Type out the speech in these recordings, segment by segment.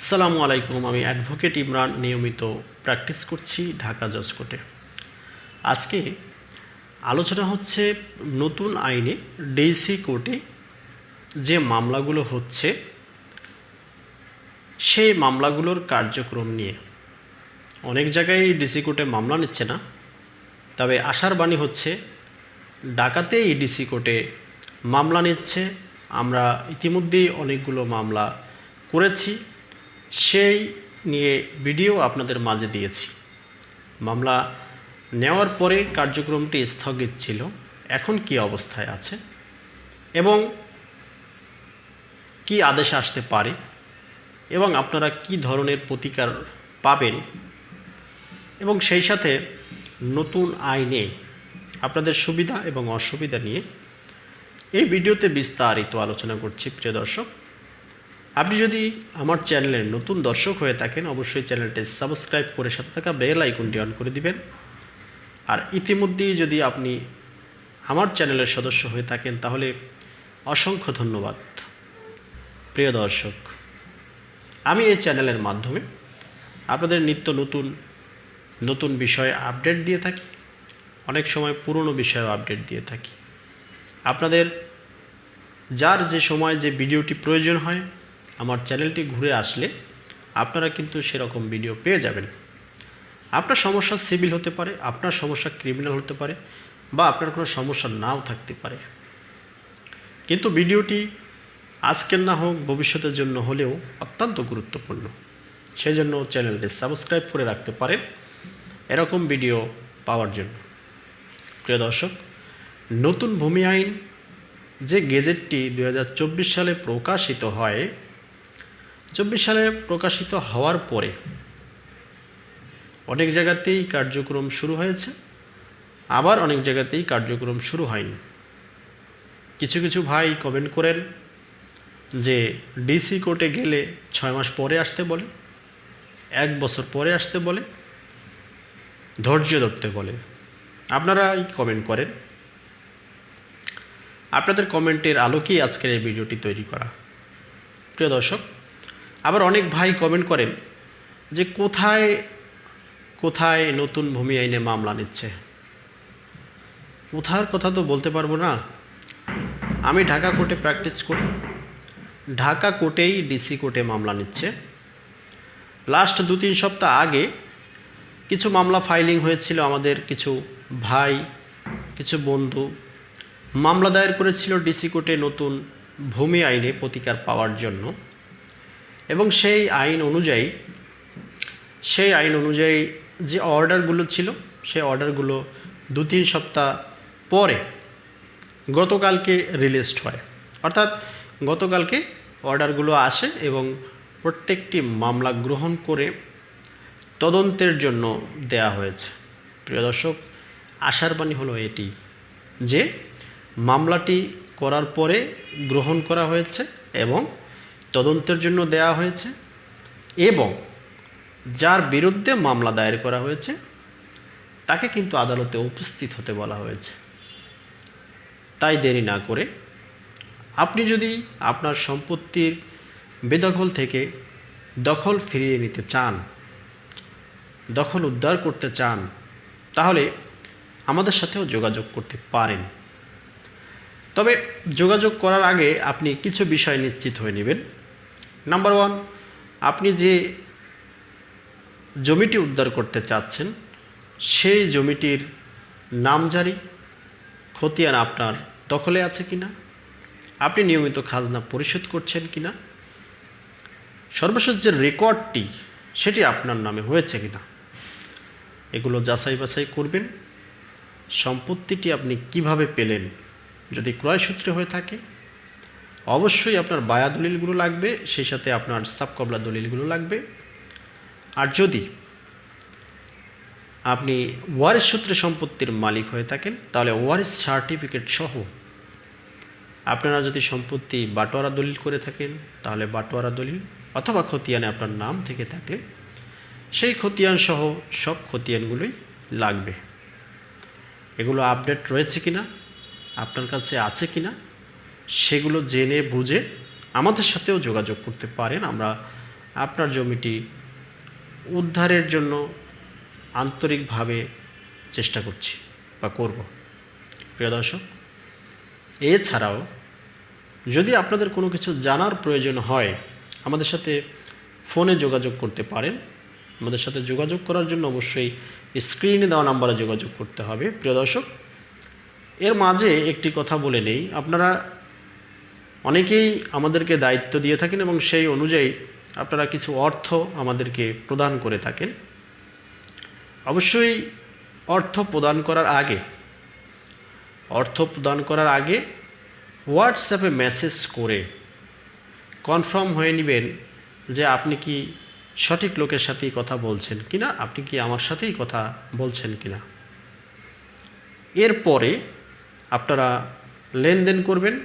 আসসালামু আলাইকুম, আমি অ্যাডভোকেট ইমরান নিয়মিত প্র্যাকটিস করছি ঢাকা জজ কোর্টে। আজকে আলোচনা হচ্ছে নতুন আইনে ডিসি কোর্টে যে মামলাগুলো হচ্ছে, সেই মামলাগুলোর কার্যক্রম নিয়ে। অনেক জায়গায় ডিসি কোর্টে মামলা নিচ্ছে না, তবে আশার বাণী হচ্ছে ডাকাতেই ডিসি কোর্টে মামলা নিচ্ছে। আমরা ইতিমধ্যেই অনেকগুলো মামলা করেছি। সেই নিয়ে ভিডিও আপনাদের মাঝে দিয়েছি। মামলা নেওয়ার পরে কার্যক্রমটি স্থগিত ছিল। এখন কি অবস্থায় আছে? এবং কি আদেশ আসতে পারে? এবং আপনারা কি ধরনের প্রতিকার পাবেন? এবং সেই সাথে নতুন আইনে আপনাদের সুবিধা এবং অসুবিধা নিয়ে এই ভিডিওতে বিস্তারিত আলোচনা করছি। প্রিয় দর্শক আপনি যদি আমার চ্যানেলের নতুন দর্শক হয়ে থাকেন, অবশ্যই চ্যানেলটি সাবস্ক্রাইব করে সাথে থাকা বেল আইকনটি অন করে দিবেন। আর ইতিমধ্যেই যদি আপনি আমার চ্যানেলের সদস্য হয়ে থাকেন, তাহলে অসংখ্য ধন্যবাদ। প্রিয় দর্শক, আমি এই চ্যানেলের মাধ্যমে আপনাদের নিত্য নতুন নতুন বিষয়ে আপডেট দিয়ে থাকি, অনেক সময় পুরনো বিষয়েও আপডেট দিয়ে থাকি। আপনাদের যার যে সময় যে ভিডিওটি প্রয়োজন হয় আমার চ্যানেলটি ঘুরে আসলে আপনারা কিন্তু সেরকম ভিডিও পেয়ে যাবেন। আপনার সমস্যা সিভিল হতে পারে, আপনার সমস্যা ক্রিমিনাল হতে পারে বা আপনার কোনো সমস্যা নাও থাকতে পারে। কিন্তু ভিডিওটি আজকের না হোক, ভবিষ্যতের জন্য হলেও অত্যন্ত গুরুত্বপূর্ণ। সেই জন্য চ্যানেলটি সাবস্ক্রাইব করে রাখতে পারেন এরকম ভিডিও পাওয়ার জন্য। প্রিয় দর্শক, নতুন ভূমি আইন যে গেজেটটি দু হাজার চব্বিশ সালে প্রকাশিত হয় চব্বিশ সালে প্রকাশিত হওয়ার পরে অনেক জায়গাতেই কার্যক্রম শুরু হয়েছে। আবার অনেক জায়গাতেই কার্যক্রম শুরু হয়নি। কিছু কিছু ভাই কমেন্ট করেন যে ডিসি কোর্টে গেলে ছয় মাস পরে আসতে বলে, এক বছর পরে আসতে বলে, ধৈর্য ধরতে বলে। আপনারাই কমেন্ট করেন। আপনাদের কমেন্টের আলোকেই আজকের এই ভিডিওটি তৈরি করা। প্রিয় দর্শক আবার অনেক ভাই কমেন্ট করেন যে কোথায় কোথায় নতুন ভূমি আইনে মামলা নিচ্ছে? কোথার কথা তো বলতে পারব না। আমি ঢাকা কোর্টে প্র্যাকটিস করি। ঢাকা কোর্টেই ডিসি কোর্টে মামলা নিচ্ছে। লাস্ট দু তিন সপ্তাহ আগে কিছু মামলা ফাইলিং হয়েছিল আমাদের কিছু ভাই, কিছু বন্ধু। মামলা দায়ের করেছিল ডিসি কোর্টে নতুন ভূমি আইনে প্রতিকার পাওয়ার জন্য। এবং সেই আইন অনুযায়ী, সেই আইন অনুযায়ী যে অর্ডারগুলো ছিল, সেই অর্ডারগুলো দু তিন সপ্তাহ পরে গতকালকে রিলিজড হয়। অর্থাৎ গতকালকে অর্ডারগুলো আসে এবং প্রত্যেকটি মামলা গ্রহণ করে তদন্তের জন্য দেয়া হয়েছে। প্রিয় দর্শক, আশার বাণী হলো এটি যে, মামলাটি করার পরে গ্রহণ করা হয়েছে এবং তদন্তের জন্য দেয়া হয়েছে এবং যার বিরুদ্ধে মামলা দায়ের করা হয়েছে, তাকে কিন্তু আদালতে উপস্থিত হতে বলা হয়েছে। তাই দেরি না করে আপনি যদি আপনার সম্পত্তির বেদখল থেকে দখল ফিরিয়ে নিতে চান, দখল উদ্ধার করতে চান, তাহলে আমাদের সাথেও যোগাযোগ করতে পারেন। তবে যোগাযোগ করার আগে আপনি কিছু বিষয় নিশ্চিত হয়ে নেবেন। নাম্বার ওয়ান আপনি যে জমিটি উদ্ধার করতে চাচ্ছেন, সেই জমিটির নামজারি, খতিয়ান আপনার দখলে আছে কিনা? আপনি নিয়মিত খাজনা পরিশোধ করছেন কিনা? সর্বশেষ যে রেকর্ডটি, সেটি আপনার নামে হয়েছে কিনা? এগুলো যাচাই বাছাই করবেন। সম্পত্তিটি আপনি কীভাবে পেলেন, যদি ক্রয় সূত্রে হয়ে থাকে অবশ্যই আপনার বায়া দলিলগুলো লাগবে, সেই সাথে আপনার সাবকবলা দলিলগুলো লাগবে। আর যদি আপনি ওয়ারিস সূত্রে সম্পত্তির মালিক হয়ে থাকেন, তাহলে ওয়ারিস সার্টিফিকেট সহ আপনারা যদি সম্পত্তি বাটোয়ারা দলিল করে থাকেন, তাহলে বাটোয়ারা দলিল অথবা খতিয়ানে আপনার নাম থেকে থাকলে সেই খতিয়ান সহ সব খতিয়ানগুলোই লাগবে। এগুলো আপডেট রয়েছে কিনা, আপনার কাছে আছে কিনা সেগুলো জেনে বুঝে আমাদের সাথেও যোগাযোগ করতে পারেন। আমরা আপনার জমিটি উদ্ধারের জন্য আন্তরিকভাবে চেষ্টা করছি বা করব। প্রিয় দর্শক, এছাড়াও যদি আপনাদের কোনো কিছু জানার প্রয়োজন হয়, আমাদের সাথে ফোনে যোগাযোগ করতে পারেন। আমাদের সাথে যোগাযোগ করার জন্য অবশ্যই স্ক্রিনে দেওয়া নাম্বারে যোগাযোগ করতে হবে। প্রিয় দর্শক, এর মাঝে একটি কথা বলে নেই। আপনারা অনেকেই আমাদেরকে দায়িত্ব দিয়ে থাকেন এবং সেই অনুযায়ী আপনারা কিছু অর্থ আমাদেরকে প্রদান করে থাকেন। অবশ্যই অর্থ প্রদান করার আগে, অর্থ প্রদান করার আগে হোয়াটসঅ্যাপে মেসেজ করে কনফার্ম হয়ে নেবেন যে আপনি কি সঠিক লোকের সাথেই কথা বলছেন কিনা, আপনি কি আমার সাথেই কথা বলছেন কিনা। এরপরে আপনারা লেনদেন করবেন।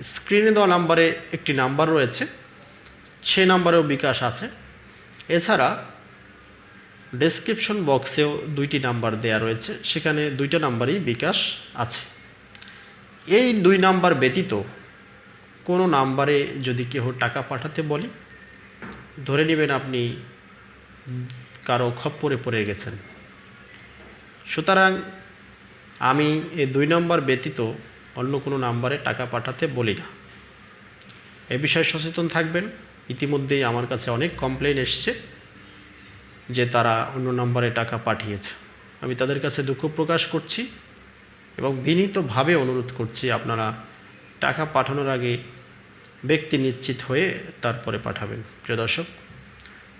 স্ক্রিনে দেওয়া নাম্বারে একটি নাম্বার রয়েছে, সে নাম্বারেও বিকাশ আছে। এছাড়া ডেসক্রিপশন বক্সেও দুইটি নাম্বার দেয়া রয়েছে, সেখানে দুইটা নাম্বারই বিকাশ আছে। এই দুই নাম্বার ব্যতীত কোনো নাম্বারে যদি কেউ টাকা পাঠাতে বলি, ধরে নেবেন আপনি কারও খপ্পরে পড়ে গেছেন। সুতরাং আমি এই দুই নম্বর ব্যতীত অন্য কোনো নাম্বারে টাকা পাঠাতে বলি না। এ বিষয়ে সচেতন থাকবেন। ইতিমধ্যেই আমার কাছে অনেক কমপ্লেন এসছে যে তারা অন্য নম্বরে টাকা পাঠিয়েছে। আমি তাদের কাছে দুঃখ প্রকাশ করছি এবং বিনীতভাবে অনুরোধ করছি, আপনারা টাকা পাঠানোর আগে ব্যক্তি নিশ্চিত হয়ে তারপরে পাঠাবেন। প্রিয় দর্শক,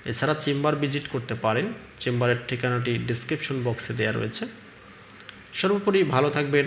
এছাড়া চেম্বার ভিজিট করতে পারেন। চেম্বারের ঠিকানাটি ডিসক্রিপশন বক্সে দেওয়া রয়েছে। সর্বোপরি ভালো থাকবেন।